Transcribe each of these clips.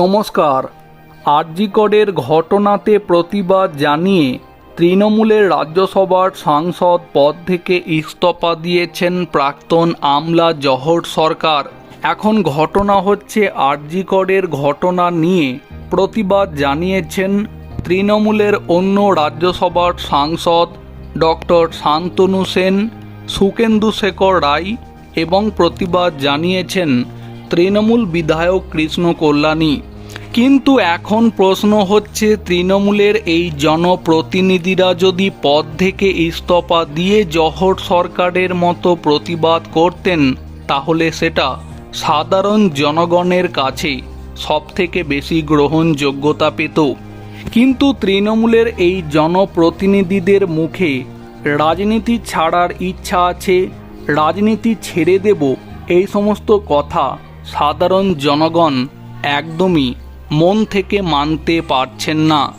নমস্কার। আরজিকরের ঘটনাতে প্রতিবাদ জানিয়ে তৃণমূলের রাজ্যসভার সাংসদ পদ থেকে ইস্তফা দিয়েছেন প্রাক্তন আমলা জহর সরকার। এখন ঘটনা হচ্ছে আরজিকরের ঘটনা নিয়ে প্রতিবাদ জানিয়েছেন তৃণমূলের অন্য রাজ্যসভার সাংসদ ডক্টর শান্তনু সেন, সুকেন্দু শেখর রায় এবং প্রতিবাদ জানিয়েছেন তৃণমূল বিধায়ক কৃষ্ণ কল্যাণী। কিন্তু এখন প্রশ্ন হচ্ছে, তৃণমূলের এই জনপ্রতিনিধিরা যদি পদ থেকে ইস্তফা দিয়ে জহর সরকারের মতো প্রতিবাদ করতেন, তাহলে সেটা সাধারণ জনগণের কাছে সবথেকে বেশি গ্রহণযোগ্যতা পেত। কিন্তু তৃণমূলের এই জনপ্রতিনিধিদের মুখে রাজনীতি ছাড়ার ইচ্ছা আছে, রাজনীতি ছেড়ে দেব, এই সমস্ত কথা সাধারণ জনগণ একদমই মন থেকে মানতে পারছেন না।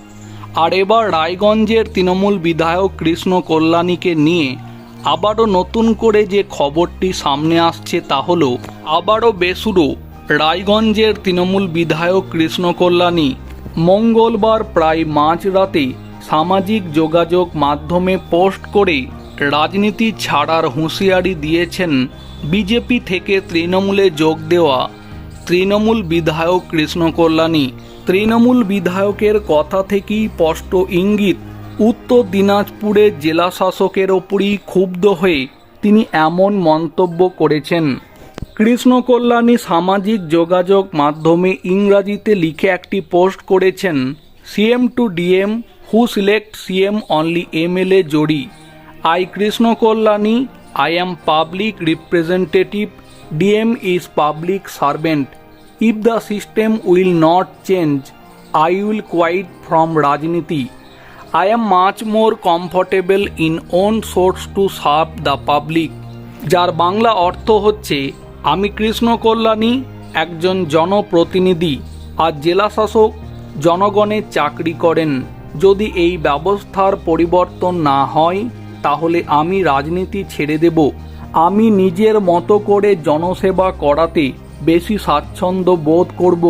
আর এবার রায়গঞ্জের তৃণমূল বিধায়ক কৃষ্ণ কল্যাণীকে নিয়ে আবারও নতুন করে যে খবরটি সামনে আসছে তা হলো, আবারও বেসুরো, রায়গঞ্জের তৃণমূল বিধায়ক কৃষ্ণ কল্যাণী। মঙ্গলবার প্রায় মাঝরাতে সামাজিক যোগাযোগ মাধ্যমে পোস্ট করে রাজনীতি ছাড়ার হুঁশিয়ারি দিয়েছেন বিজেপি থেকে তৃণমূলে যোগ দেওয়া তৃণমূল বিধায়ক কৃষ্ণ কল্যাণী তৃণমূল বিধায়কের কথা থেকেই স্পষ্ট ইঙ্গিত, উত্তর দিনাজপুরের জেলা শাসকের ওপরই ক্ষুব্ধ হয়ে তিনি এমন মন্তব্য করেছেন। কৃষ্ণ কল্যাণী সামাজিক যোগাযোগ মাধ্যমে ইংরাজিতে লিখে একটি পোস্ট করেছেন, CM to DM, who select CM only M MLA Jodi. I Krishna Kalyani I am public representative DM is public servant if the system will not change I will quit from রাজনীতি। I am much more comfortable in own source to serve the public যার বাংলা অর্থ হচ্ছে, আমি কৃষ্ণ কল্যাণী, একজন জনপ্রতিনিধি, আর জেলাশাসক, জনগণের চাকরি করেন। যদি এই ব্যবস্থার পরিবর্তন না হয় তাহলে আমি রাজনীতি ছেড়ে দেব। আমি নিজের মতো করে জনসেবা করাতে বেশি স্বাচ্ছন্দ্য বোধ করব।